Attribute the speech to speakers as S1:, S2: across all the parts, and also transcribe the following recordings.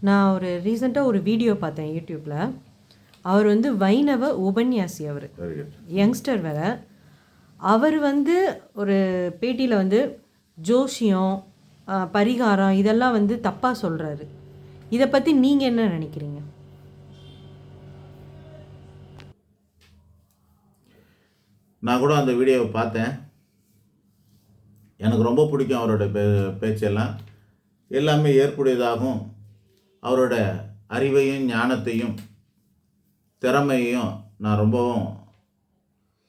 S1: நான் ஒரு ரீசெண்டாக ஒரு வீடியோ பார்த்தேன் யூடியூப்பில் அவர் வந்து வைணவ உபன்யாசி அவர். யங்ஸ்டர் வேற. அவர் வந்து ஒரு பேட்டியில் வந்து ஜோஷியம் பரிகாரம் இதெல்லாம் வந்து தப்பாக சொல்கிறாரு இதை பற்றி நீங்கள் என்ன நினைக்கிறீங்க?
S2: நான் கூட அந்த வீடியோவை பார்த்தேன். எனக்கு ரொம்ப பிடிக்கும் அவரோட பே பேச்செல்லாம். எல்லாமே ஏற்புடையதாகவும் அவரோட அறிவையும் ஞானத்தையும் திறமையையும் நான் ரொம்பவும்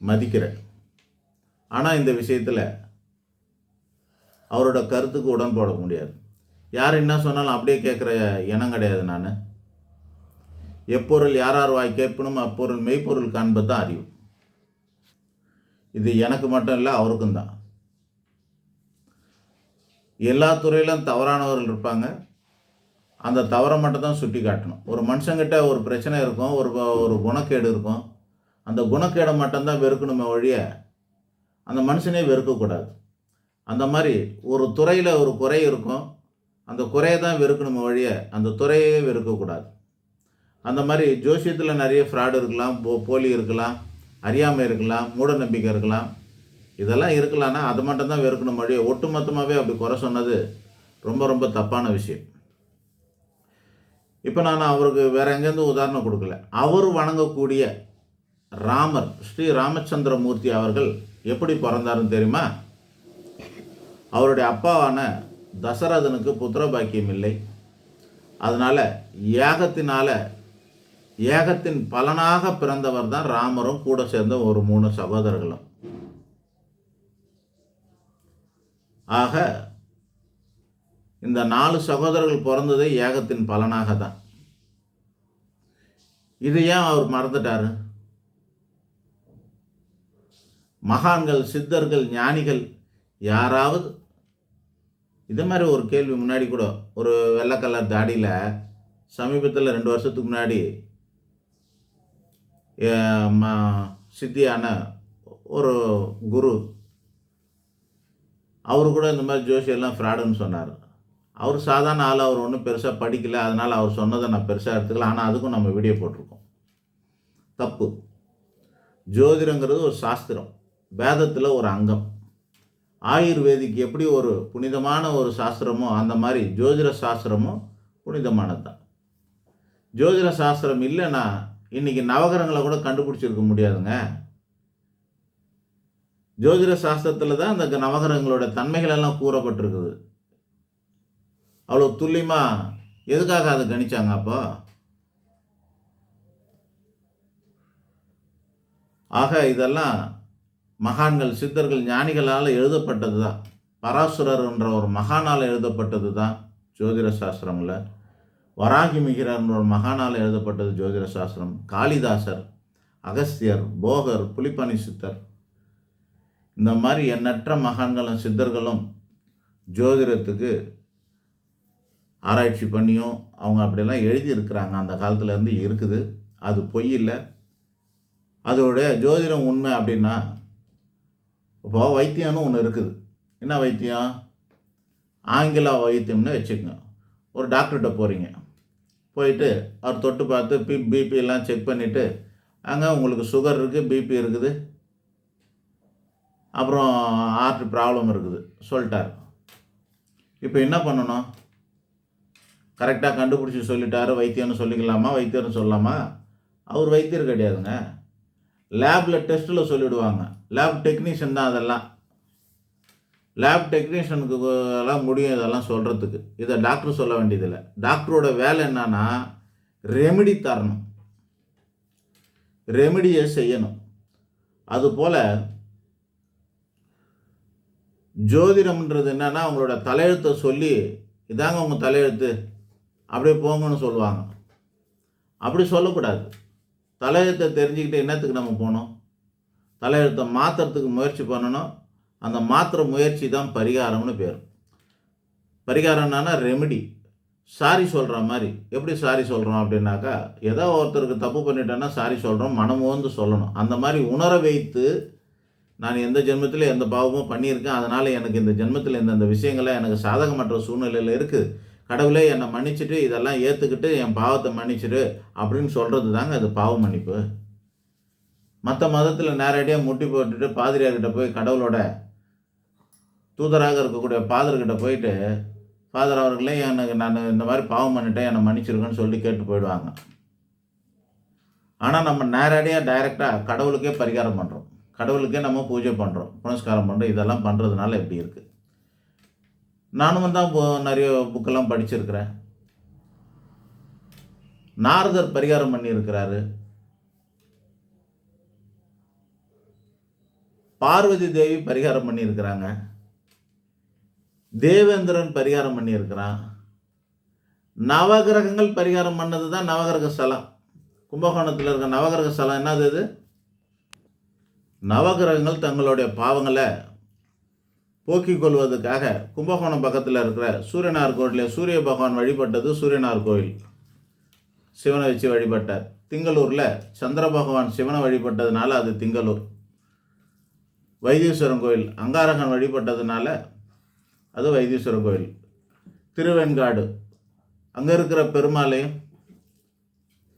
S2: மதிக்கிறேன். ஆனால் இந்த விஷயத்தில் அவரோட கருத்துக்கு உடன்பட முடியாது. யார் என்ன சொன்னாலும் அப்படியே கேட்குற இனம் கிடையாது நான். எப்பொருள் யாரார் வாய் கேட்பணும் அப்பொருள் மெய்ப்பொருள் காண்பது தான் அறிவு. இது எனக்கு மட்டும் இல்லை அவருக்கும் தான். எல்லா துறையிலும் தவறானவர்கள் இருப்பாங்க. அந்த தவறை மட்டும் தான் சுட்டி காட்டணும் ஒரு மனுஷங்கிட்ட ஒரு பிரச்சனை இருக்கும் ஒரு ஒரு குணக்கேடு இருக்கும். அந்த குணக்கேடை மட்டும்தான் வெறுக்கணுமே ஒழிய அந்த மனுஷனே வெறுக்கக்கூடாது. அந்த மாதிரி ஒரு துறையில் ஒரு குறை இருக்கும் அந்த குறையை தான் வெறுக்கணுமே ஒழிய அந்த துறையே வெறுக்கக்கூடாது. அந்த மாதிரி ஜோசியத்தில் நிறைய ஃப்ராடு இருக்கலாம் போ போலி இருக்கலாம் அறியாமை இருக்கலாம் மூட நம்பிக்கை இருக்கலாம். இதெல்லாம் இருக்கலாம்னா அது மட்டும்தான் வெறுக்கணும் மொழியை ஒட்டுமொத்தமாகவே அப்படி குறை சொன்னது ரொம்ப ரொம்ப தப்பான விஷயம். இப்போ நான் அவருக்கு வேற எங்கேருந்து உதாரணம் கொடுக்கல. அவர் வணங்கக்கூடிய ராமர் ஸ்ரீ ராமச்சந்திரமூர்த்தி அவர்கள் எப்படி பிறந்தாருன்னு தெரியுமா? அவருடைய அப்பாவான தசரதனுக்கு புத்திர பாக்கியம் இல்லை. அதனால் ஏகத்தினால் ஏகத்தின் பலனாக பிறந்தவர் தான் ராமரும் கூட சேர்ந்த ஒரு மூணு சகோதரர்களும். ஆக இந்த நாலு சகோதரர்கள் பிறந்ததே ஏகத்தின் பலனாக தான் இது ஏன் அவர் மறந்துட்டார்? மகான்கள் சித்தர்கள் ஞானிகள் யாராவது? இதே மாதிரி ஒரு கேள்வி முன்னாடி கூட ஒரு வெள்ளை கலர் தாடியில் சமீபத்தில் ரெண்டு வருஷத்துக்கு முன்னாடி ம- சித்தியான ஒரு குரு அவர் கூட இந்த மாதிரி ஜோசியெல்லாம் ஃப்ராடுன்னு சொன்னார். அவர் சாதாரண ஆள் அவர் ஒன்றும் பெருசாக படிக்கலை அதனால் அவர் சொன்னதை நான் பெருசாக எடுத்துக்கல. ஆனால் அதுக்கும் நம்ம வீடியோ போட்டிருக்கோம். தப்பு. ஜோதிடங்கிறது ஒரு சாஸ்திரம். வேதத்தில் ஒரு அங்கம். ஆயுர்வேதிக்கு எப்படி ஒரு புனிதமான ஒரு சாஸ்திரமோ அந்த மாதிரி ஜோதிட சாஸ்திரமும் புனிதமானது தான் ஜோதிட சாஸ்திரம் இல்லைன்னா இன்றைக்கி நவகிரகங்களை கூட கண்டுபிடிச்சிருக்க முடியாதுங்க. ஜோதிட சாஸ்திரத்தில் தான் அந்த நவகிரகங்களோட தன்மைகள் எல்லாம் கூறப்பட்டிருக்குது. அவ்வளோ துல்லியமாக எதுக்காக அதை கணிச்சாங்க அப்போ? ஆக இதெல்லாம் மகான்கள் சித்தர்கள் ஞானிகளால் எழுதப்பட்டது தான். பராசுரர் என்ற ஒரு மகானால் எழுதப்பட்டது தான் ஜோதிட சாஸ்திரமில். வராகி மிகிரர் என்ற ஒரு மகானால் எழுதப்பட்டது ஜோதிட சாஸ்திரம். காளிதாசர் அகஸ்தியர் போகர் புலிப்பனி சித்தர் இந்த மாதிரி எண்ணற்ற மகான்களும் சித்தர்களும் ஜோதிடத்துக்கு ஆராய்ச்சி பண்ணியும் அவங்க அப்படியெல்லாம் எழுதியிருக்கிறாங்க. அந்த காலத்துலேருந்து இருக்குது. அது பொய் இல்லை. அதோடைய ஜோதிடம் உண்மை அப்படின்னா இப்போ வைத்தியம்னு ஒன்று இருக்குது. என்ன வைத்தியம்? ஆங்கில வைத்தியம்னு வச்சுக்கோங்க. ஒரு டாக்டர்கிட்ட போகிறீங்க போயிட்டு அவர் தொட்டு பார்த்து பி பிபிலாம் செக் பண்ணிவிட்டு அங்கே உங்களுக்கு சுகர் இருக்குது பிபி இருக்குது. அப்புறம் ஹார்ட் ப்ராப்ளம் இருக்குது. சொல்லிட்டார். இப்போ என்ன பண்ணணும்? கரெக்டாக கண்டுபிடிச்சி சொல்லிட்டாரு வைத்தியம்னு சொல்லிக்கலாமா வைத்தியர்னு சொல்லலாமா? அவர் வைத்தியர் கிடையாதுங்க. லேபில் டெஸ்ட்டில் சொல்லிவிடுவாங்க லேப் டெக்னீஷியன் தான் அதெல்லாம். லேப் டெக்னீஷியனுக்கு எல்லாம் முடியும் இதெல்லாம் சொல்கிறதுக்கு இதை டாக்டர் சொல்ல வேண்டியதில்லை. டாக்டரோட வேலை என்னன்னா ரெமெடி தரணும். ரெமெடியை செய்யணும். அதுபோல் ஜோதிடம்ன்றது என்னென்னா அவங்களோட தலையெழுத்தை சொல்லி இதாங்க உங்கள் தலையெழுத்து? அப்படியே போங்கன்னு சொல்லுவாங்க. அப்படி சொல்லக்கூடாது. தலையெழுத்தை தெரிஞ்சுக்கிட்டு என்னத்துக்கு நம்ம போகணும்? தலையெழுத்தை மாற்றுறதுக்கு முயற்சி பண்ணணும். அந்த மாத்திர முயற்சி தான் பரிகாரம்னு பேர். பரிகாரம் என்னன்னா ரெமெடி சாரி சொல்கிற மாதிரி. எப்படி சாரி சொல்கிறோம் அப்படின்னாக்கா ஏதோ ஒருத்தருக்கு தப்பு பண்ணிட்டேன்னா சாரி சொல்கிறோம் மனமோந்து சொல்லணும். அந்த மாதிரி உணர வைத்து நான் எந்த ஜென்மத்தில் எந்த பாவமும் பண்ணியிருக்கேன். அதனால் எனக்கு இந்த ஜென்மத்தில் இந்தந்த விஷயங்களை எனக்கு சாதகமற்ற சூழ்நிலையில் இருக்குது. கடவுளே என்னை மன்னிச்சுட்டு இதெல்லாம் ஏற்றுக்கிட்டு என் பாவத்தை மன்னிச்சிடு அப்படின்னு சொல்கிறது தாங்க அது பாவ மன்னிப்பு. மற்ற மதத்தில் நேரடியாக முட்டி போட்டுட்டு பாதிரியார்கிட்ட போய் கடவுளோட தூதராக இருக்கக்கூடிய ஃபாதர்கிட்ட போயிட்டு ஃபாதர் அவர்களே எனக்கு நான் இந்த மாதிரி பாவம் பண்ணிட்டேன் என்னை மன்னிச்சிருக்கேன்னு சொல்லி கேட்டு போயிடுவாங்க. ஆனால் நம்ம நேரடியாக டைரெக்டாக கடவுளுக்கே பரிகாரம் பண்ணுறோம் கடவுளுக்கே நம்ம பூஜை பண்ணுறோம் புனஸ்காரம் பண்ணுறோம் இதெல்லாம் பண்ணுறதுனால எப்படி இருக்குது நானும் தான் நிறைய புக்கெல்லாம் படிச்சிருக்கிறேன். நாரதர் பரிகாரம் பண்ணியிருக்கிறாரு. பார்வதி தேவி பரிகாரம் பண்ணியிருக்கிறாங்க. தேவேந்திரன் பரிகாரம் பண்ணியிருக்கிறான். நவகிரகங்கள் பரிகாரம் பண்ணது தான் நவகிரக ஸ்தலம். கும்பகோணத்தில் இருக்க நவகிரக ஸ்தலம் என்னது இது நவகிரகங்கள் தங்களுடைய பாவங்களை போக்கிக் கொள்வதற்காக கும்பகோணம் பக்கத்தில் இருக்கிற சூரியனார் கோயிலில் சூரிய பகவான் வழிபட்டது சூரியனார் கோயில். சிவனை வச்சு வழிபட்டார். திங்களூரில் சந்திர பகவான் சிவனை வழிபட்டதுனால அது திங்களூர். வைத்தீஸ்வரன் கோயில் அங்காரகன் வழிபட்டதுனால அது வைத்தீஸ்வரன் கோயில். திருவெண்காடு அங்கே இருக்கிற பெருமாளையும்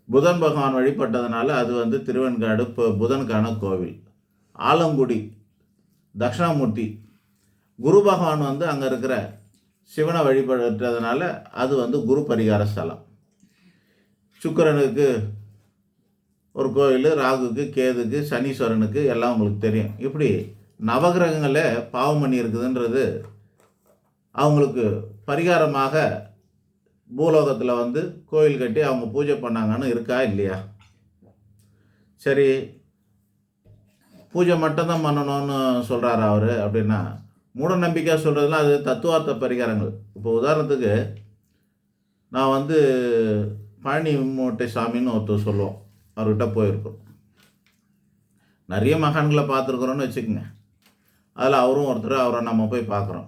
S2: புதன் பகவான் வழிபட்டதுனால அது வந்து திருவெண்காடு இப்போ புதனுக்கான கோவில். ஆலங்குடி தட்சிணாமூர்த்தி குரு பகவான் வந்து அங்கே இருக்கிற சிவனை வழிபடுறதுனால அது வந்து குரு பரிகார ஸ்தலம். சுக்கிரனுக்கு ஒரு கோயில் ராகுக்கு கேதுக்கு சனீஸ்வரனுக்கு எல்லாம் உங்களுக்கு தெரியும். இப்படி நவகிரகங்களே பாவம் பண்ணி இருக்குதுன்றது அவங்களுக்கு பரிகாரமாக பூலோகத்தில் வந்து கோயில் கட்டி அவங்க பூஜை பண்ணாங்கன்னு இருக்கா இல்லையா? சரி பூஜை மட்டும்தான் பண்ணணும்னு சொல்கிறாரு அவர் அப்படின்னா மூட நம்பிக்கை சொல்கிறதுலாம் அது தத்துவார்த்த பரிகாரங்கள். இப்போ உதாரணத்துக்கு நான் வந்து பழனி மூட்டை சாமின்னு ஒருத்தர் சொல்லுவோம் அவர்கிட்ட போயிருக்கோம். நிறைய மகான்களை பார்த்துருக்குறோன்னு வச்சுக்கோங்க. அதில் அவரும் ஒருத்தர் அவரை நம்ம போய் பார்க்குறோம்.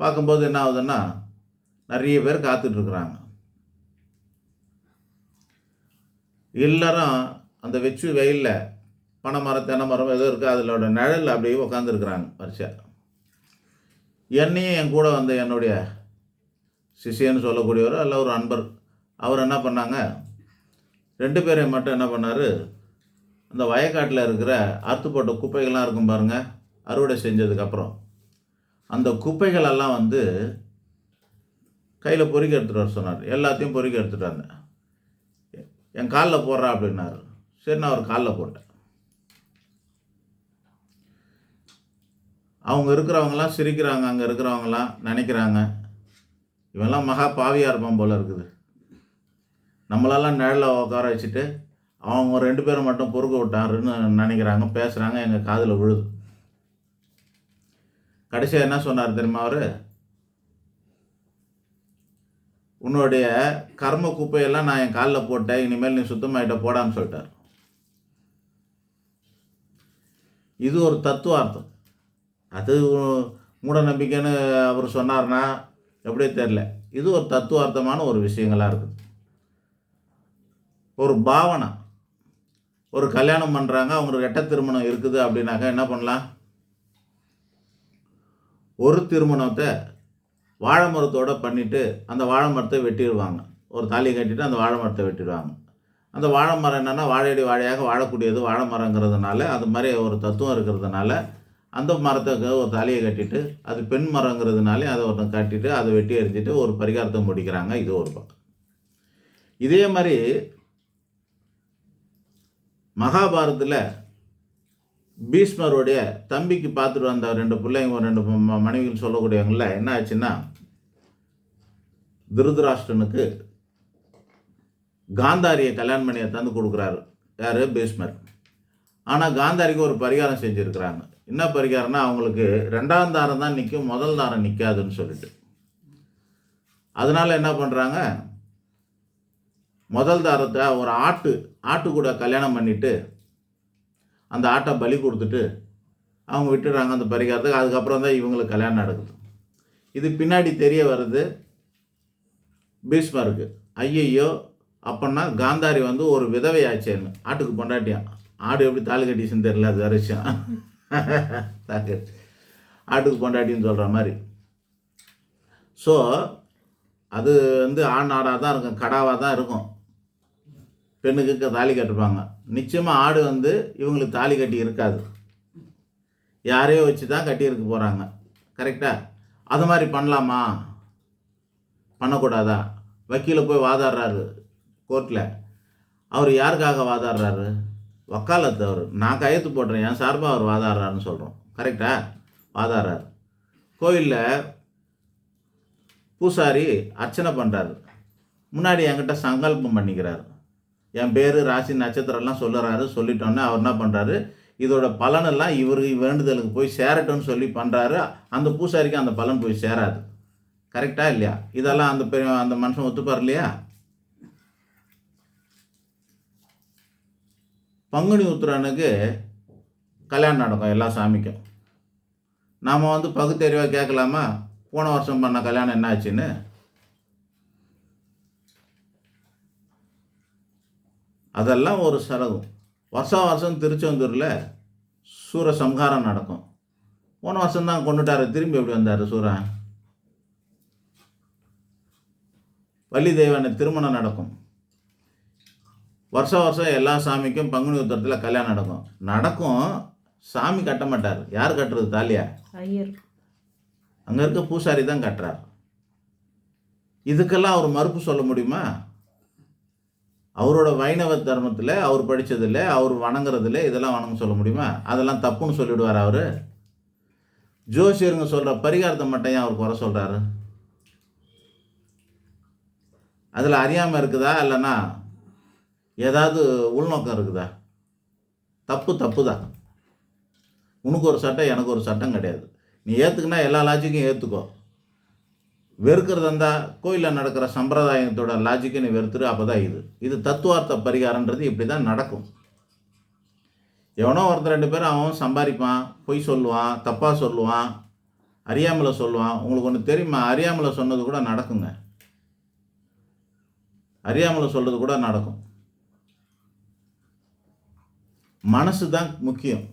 S2: பார்க்கும்போது என்ன ஆகுதுன்னா நிறைய பேர் காத்துட்ருக்குறாங்க. எல்லாரும் அந்த வெச்சு வெயிலில் பனை மரம் தென்னை மரம் ஏதோ இருக்குது அதோட நிழல் அப்படியே உட்காந்துருக்குறாங்க வரிசையாக என்னையும் என் கூட வந்த என்னுடைய சிஷியன்னு சொல்லக்கூடியவர் அல்ல ஒரு அன்பர். அவர் என்ன பண்ணாங்க? ரெண்டு பேரையும் மட்டும் என்ன பண்ணார்? அந்த வயக்காட்டில் இருக்கிற அறுத்து போட்ட குப்பைகள்லாம் இருக்கும் பாருங்கள் அறுவடை செஞ்சதுக்கப்புறம் அந்த குப்பைகளெல்லாம் வந்து கையில் பொறுக்கி எடுத்துகிட்டு வர சொன்னார். எல்லாத்தையும் பொறுக்கி எடுத்துகிட்டு வந்தேன் என் காலில் போடுறா அப்படின்னாரு. சரி நான் அவர் காலில் போட்டேன். அவங்க இருக்கிறவங்களாம் சிரிக்கிறாங்க அங்கே இருக்கிறவங்களாம் நினைக்கிறாங்க. இவெல்லாம் மகா பாவியாக இருப்பான் போல இருக்குது. நம்மளெல்லாம் நிழலில் உட்கார வச்சுட்டு அவங்க ரெண்டு பேரும் மட்டும் பொறுக்க விட்டாருன்னு நினைக்கிறாங்க பேசுகிறாங்க எங்கள் காதில் விழுது. கடைசியாக என்ன சொன்னார் தெரியுமா அவர்? உன்னுடைய கர்ம குப்பையெல்லாம் நான் என் காலில் போட்டேன் இனிமேல் நீ சுத்தமாயிட்ட போடான்னு சொல்லிட்டார். இது ஒரு தத்துவார்த்தம். அது மூட நம்பிக்கைன்னு அவர் சொன்னார்னா எப்படியே தெரில இது ஒரு தத்துவார்த்தமான ஒரு விஷயங்களாக இருக்குது. ஒரு பாவனை ஒரு கல்யாணம் பண்ணுறாங்க அவங்களுக்கு எட்ட திருமணம் இருக்குது அப்படின்னாக்கா என்ன பண்ணலாம்? ஒரு திருமணத்தை வாழை மரத்தோடு பண்ணிவிட்டு அந்த வாழை மரத்தை வெட்டிடுவாங்க. ஒரு தாலி கட்டிட்டு அந்த வாழை மரத்தை வெட்டிடுவாங்க. அந்த வாழை மரம் என்னென்னா வாழையடி வாழையாக வாழக்கூடியது வாழை மரங்கிறதுனால அது மாதிரி ஒரு தத்துவம் இருக்கிறதுனால அந்த மரத்துக்கு ஒரு தலையை கட்டிட்டு அது பெண் மரங்கிறதுனாலே அதை ஒருத்தன் கட்டிட்டு அதை வெட்டி எறிஞ்சிட்டு ஒரு பரிகாரத்தை முடிக்கிறாங்க. இது ஒரு பக்கம். இதே மாதிரி மகாபாரதத்தில் பீஷ்மருடைய தம்பிக்கு பார்த்துட்டு வந்த ரெண்டு பிள்ளைங்க ஒரு ரெண்டு மனைவிகள் சொல்லக்கூடியவங்கள என்ன ஆச்சுன்னா திருதராஷ்டனுக்கு காந்தாரியை கல்யாணம் பண்ணி தந்து கொடுக்குறாரு. யார்? பீஷ்மர். ஆனால் காந்தாரிக்கு ஒரு பரிகாரம் செஞ்சுருக்கிறாங்க. என்ன பரிகாரம்னா அவங்களுக்கு ரெண்டாம் தாரம் தான் நிற்கும் முதல் தாரம் நிற்காதுன்னு சொல்லிட்டு. அதனால என்ன பண்ணுறாங்க முதல் தாரத்தை ஒரு ஆட்டு ஆட்டு கூட கல்யாணம் பண்ணிவிட்டு அந்த ஆட்டை பலி கொடுத்துட்டு அவங்க விட்டுடுறாங்க அந்த பரிகாரத்துக்கு. அதுக்கப்புறம் தான் இவங்களுக்கு கல்யாணம் நடக்குது. இது பின்னாடி தெரிய வருது பீஷ்மருக்கு. ஐயையோ அப்பன்னா காந்தாரி வந்து ஒரு விதவை ஆச்சேன்னு ஆட்டுக்கு பொண்டாட்டியான் ஆடு எப்படி தாலு கட்டிச்சுன்னு தெரியல அது வேற தாங்க ஆட்டுக்கு பொண்டாட்டின்னு சொல்கிற மாதிரி. ஸோ அது வந்து ஆண் ஆடாக தான் இருக்கும் கடாவாக தான் இருக்கும். பெண்ணுக்கு தாலி கட்டுப்பாங்க. நிச்சயமாக ஆடு வந்து இவங்களுக்கு தாலி கட்டி இருக்காது. யாரையோ வச்சு தான் கட்டியிருக்க போகிறாங்க கரெக்டாக அது மாதிரி பண்ணலாமா? பண்ணக்கூடாதா? வக்கீல போய் வாதாடுறாரு கோர்ட்டில் அவர் யாருக்காக வாதாடுறாரு? வக்காலத்து அவர் நான் கையெழுத்து போடுறேன் என் சார்பாக அவர் வாதாடுறாருன்னு சொல்கிறோம் கரெக்டா வாதாடுறார். கோயிலில் பூசாரி அர்ச்சனை பண்ணுறாரு முன்னாடி என்கிட்ட சங்கல்பம் பண்ணிக்கிறாரு. என் பேர் ராசி நட்சத்திரம்லாம் சொல்லுறாரு. சொல்லிட்டோன்னே அவர் என்ன பண்ணுறாரு இதோட பலனெல்லாம் இவருக்கு வேண்டுதலுக்கு போய் சேரட்டும்னு சொல்லி பண்ணுறாரு அந்த பூசாரிக்கு அந்த பலன் போய் சேராது. கரெக்டாக இல்லையா? இதெல்லாம் அந்த பெரிய அந்த மனுஷன் ஒத்துப்பார் இல்லையா? பங்குனி உத்திரனுக்கு கல்யாணம் நடக்கும் எல்லா சாமிக்கும். நாம் வந்து பகுத்தறிவாக கேட்கலாமா? போன வருஷம் பண்ண கல்யாணம் என்ன ஆச்சுன்னு அதெல்லாம் ஒரு சரகம் வருஷம் வருஷம் திருச்செந்தூரில் சூர சம்ஹாரம் நடக்கும். போன வருஷம் தான் கொண்டுட்டார். திரும்பி எப்படி வந்தார் சூரன் வள்ளி தெய்வான திருமணம் நடக்கும். வருஷம் வருஷம் எல்லா சாமிக்கும் பங்குனி உத்தரத்தில் கல்யாணம் நடக்கும். நடக்கும் சாமி கட்ட மாட்டார். யார் கட்டுறது தாலியா?
S1: ஐயர்.
S2: அங்கே இருக்க பூசாரி தான் கட்டுறார். இதுக்கெல்லாம் அவர் மறுப்பு சொல்ல முடியுமா? அவரோட வைணவ தர்மத்தில் அவர் படித்ததில் அவர் வணங்குறதில்ல இதெல்லாம் வணங்க சொல்ல முடியுமா? அதெல்லாம் தப்புன்னு சொல்லிவிடுவார் அவர். ஜோசியருங்க சொல்கிற பரிகாரத்தை மட்டும் ஏன் அவர் குறை சொல்கிறாரு அதில் அறியாமல் இருக்குதா இல்லைன்னா ஏதாவது உள்நோக்கம் இருக்குதா? தப்பு தப்பு தான் உனக்கு ஒரு சட்டம் எனக்கு ஒரு சட்டம் கிடையாது. நீ ஏற்றுக்குனா எல்லா லாஜிக்கும் ஏற்றுக்கோ வெறுக்கிறதா இருந்தால் கோயிலில் நடக்கிற சம்பிரதாயத்தோட லாஜிக்கை நீ வெறுத்துரு அப்போ தான் இது. இது தத்துவார்த்த பரிகாரன்றது இப்படி தான் நடக்கும். எவனோ ஒருத்தர் ரெண்டு பேரும் அவன் சம்பாதிப்பான் பொய் சொல்லுவான் தப்பாக சொல்லுவான் அறியாமலை சொல்லுவான். உங்களுக்கு ஒன்று தெரியுமா? அறியாமலை சொன்னது கூட நடக்குங்க. அறியாமலை சொல்கிறது கூட நடக்கும். மனசு தான் முக்கியம்.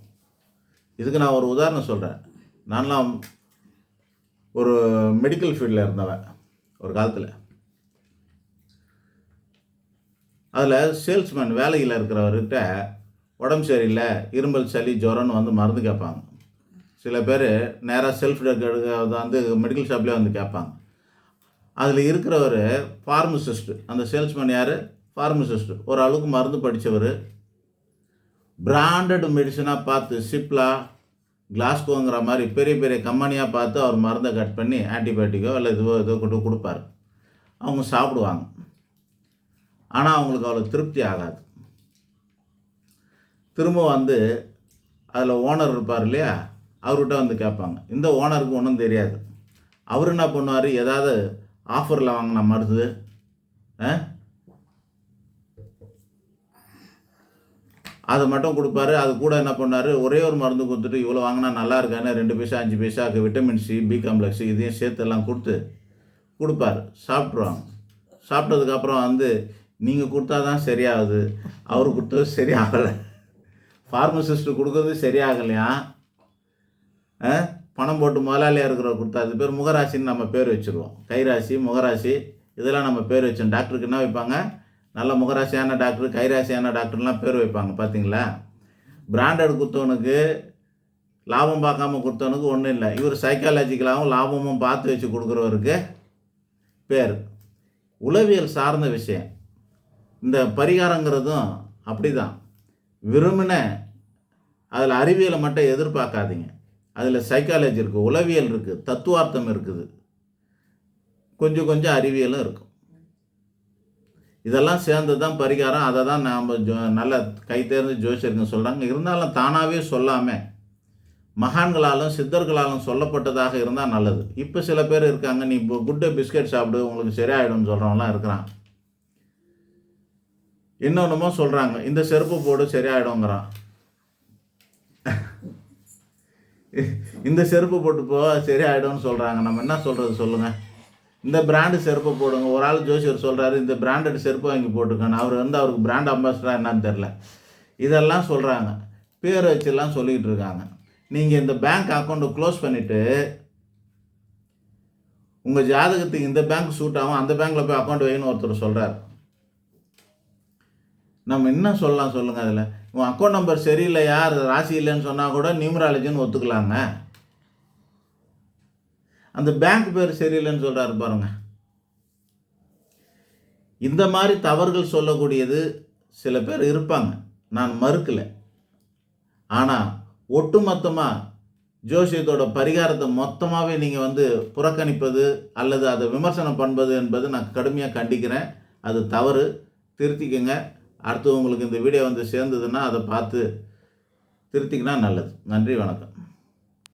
S2: இதுக்கு நான் ஒரு உதாரணம் சொல்கிறேன் நான்லாம் ஒரு மெடிக்கல் ஃபீல்டில் இருந்தவன் ஒரு காலத்தில். அதில் சேல்ஸ்மேன் வேலையில் இருக்கிறவர்கிட்ட உடம்பு சரியில்லை இரும்பல் சளி ஜுரம்னு வந்து மருந்து கேட்பாங்க. சில பேர் நேராக செல்ஃப் வந்து மெடிக்கல் ஷாப்லேயே வந்து கேட்பாங்க. அதில் இருக்கிறவர் ஃபார்மசிஸ்ட்டு அந்த சேல்ஸ்மேன் யார்? ஃபார்மசிஸ்ட்டு ஒரு அளவுக்கு மருந்து படித்தவர் பிராண்டட் மெடிசனாக பார்த்து சிப்லா கிளாஸ்கோங்கிற மாதிரி பெரிய பெரிய கம்பெனியாக பார்த்து அவர் மருந்தை கட் பண்ணி ஆன்டிபயோட்டிக்கோ இல்லை இதுவோ இதோ கொண்டு கொடுப்பாரு. அவங்க சாப்பிடுவாங்க. ஆனால் அவங்களுக்கு அவ்வளோ திருப்தி ஆகாது. திரும்ப வந்து அதில் ஓனர் இருப்பார் இல்லையா? அவர்கிட்ட வந்து கேட்பாங்க. இந்த ஓனருக்கு ஒன்றும் தெரியாது. அவர் என்ன பண்ணுவார்? ஏதாவது ஆஃபரில் வாங்கின மருந்து அதை மட்டும் கொடுப்பாரு. அது கூட என்ன பண்ணார்? ஒரே ஒரு மருந்து கொடுத்துட்டு இவ்வளோ வாங்கினா நல்லா இருக்கான்னு ரெண்டு பைசா அஞ்சு பைசாக்கு விட்டமின் சி பி காம்ப்ளெக்ஸ் இதையும் சேர்த்து எல்லாம் கொடுத்து கொடுப்பாரு. சாப்பிட்ருவாங்க சாப்பிட்டதுக்கப்புறம் வந்து நீங்கள் கொடுத்தா தான் சரியாகுது. அவர் கொடுத்தது சரியாகலை. ஃபார்மசிஸ்ட்டு கொடுக்கறது சரியாகலையா? ஆ? பணம் போட்டு முதலாளியாக இருக்கிற கொடுத்தா அது பேர் முகராசின்னு நம்ம பேர் வச்சுருவோம். கைராசி முகராசி இதெல்லாம் நம்ம பேர் வச்சோம் டாக்டருக்கு என்ன வைப்பாங்க? நல்ல முகராசியான டாக்டர் கைராசியான டாக்டர்லாம் பேர் வைப்பாங்க பார்த்தீங்களா பிராண்டட் கொடுத்தவனுக்கு லாபம் பார்க்காம கொடுத்தவனுக்கு ஒன்றும் இல்லை. இவர் சைக்காலஜிக்கலாகவும் லாபமும் பார்த்து வச்சு கொடுக்குறவருக்கு பேர். உளவியல் சார்ந்த விஷயம். இந்த பரிகாரங்கிறதும் அப்படி தான் விரும்பின அதில் அறிவியலை மட்டும் எதிர்பார்க்காதீங்க. அதில் சைக்காலஜி இருக்குது உளவியல் இருக்குது தத்துவார்த்தம் இருக்குது. கொஞ்சம் கொஞ்சம் அறிவியலும் இருக்கும். இதெல்லாம் சேர்ந்து தான் பரிகாரம். அதை தான் நாம் ஜோ நல்ல கை தேர்ந்து ஜோசியருங்க சொல்கிறாங்க இருந்தாலும் தானாகவே சொல்லாமல் மகான்களாலும் சித்தர்களாலும் சொல்லப்பட்டதாக இருந்தால் நல்லது. இப்போ சில பேர் இருக்காங்க நீ இப்போ குட்டை பிஸ்கட் சாப்பிடு உங்களுக்கு சரியாயிடும்னு சொல்கிறவங்களாம் இருக்கிறான். இன்னொன்றுமோ சொல்கிறாங்க இந்த செருப்பு போடு சரியாயிடுங்கிறான் இந்த செருப்பு போட்டு போ சரியாயிடும்னு சொல்கிறாங்க நம்ம என்ன சொல்கிறது சொல்லுங்கள் இந்த பிராண்டு செருப்பை போடுங்க. ஒரு ஆள் ஜோசியர் சொல்கிறாரு இந்த பிராண்டட் செருப்பு வாங்கி போட்டுக்கணும் அவர் வந்து அவருக்கு பிராண்ட் அம்பாசிடராக என்னன்னு தெரில இதெல்லாம் சொல்கிறாங்க பேர் வச்செல்லாம் சொல்லிக்கிட்டு இருக்காங்க. நீங்கள் இந்த பேங்க் அக்கௌண்ட்டை க்ளோஸ் பண்ணிவிட்டு உங்கள் ஜாதகத்துக்கு இந்த பேங்க் சூட் ஆகும் அந்த பேங்க்கில் போய் அக்கௌண்ட் வைன்னு ஒருத்தர் சொல்கிறார் நம்ம என்ன சொல்லலாம் சொல்லுங்கள் அதில். உன் அக்கௌண்ட் நம்பர் சரியில்லை யார்? ராசி இல்லைன்னு சொன்னால் கூட நியூமராலஜின்னு ஒத்துக்கலாங்க அந்த பேங்க் பேர் சரியில்லைன்னு சொல்கிறாரு பாருங்க. இந்த மாதிரி தவறுகள் சொல்லக்கூடியது சில பேர் இருப்பாங்க. நான் மறுக்கலை. ஆனால் ஒட்டுமொத்தமாக ஜோசியத்தோட பரிகாரத்தை மொத்தமாகவே நீங்கள் வந்து புறக்கணிப்பது அல்லது அதை விமர்சனம் பண்ணுவது என்பது நான் கடுமையாக கண்டிக்கிறேன். அது தவறு. திருத்திக்கங்க. அடுத்து உங்களுக்கு இந்த வீடியோ வந்து சேர்ந்ததுன்னா அதை பார்த்து திருத்திக்கினா நல்லது. நன்றி வணக்கம்.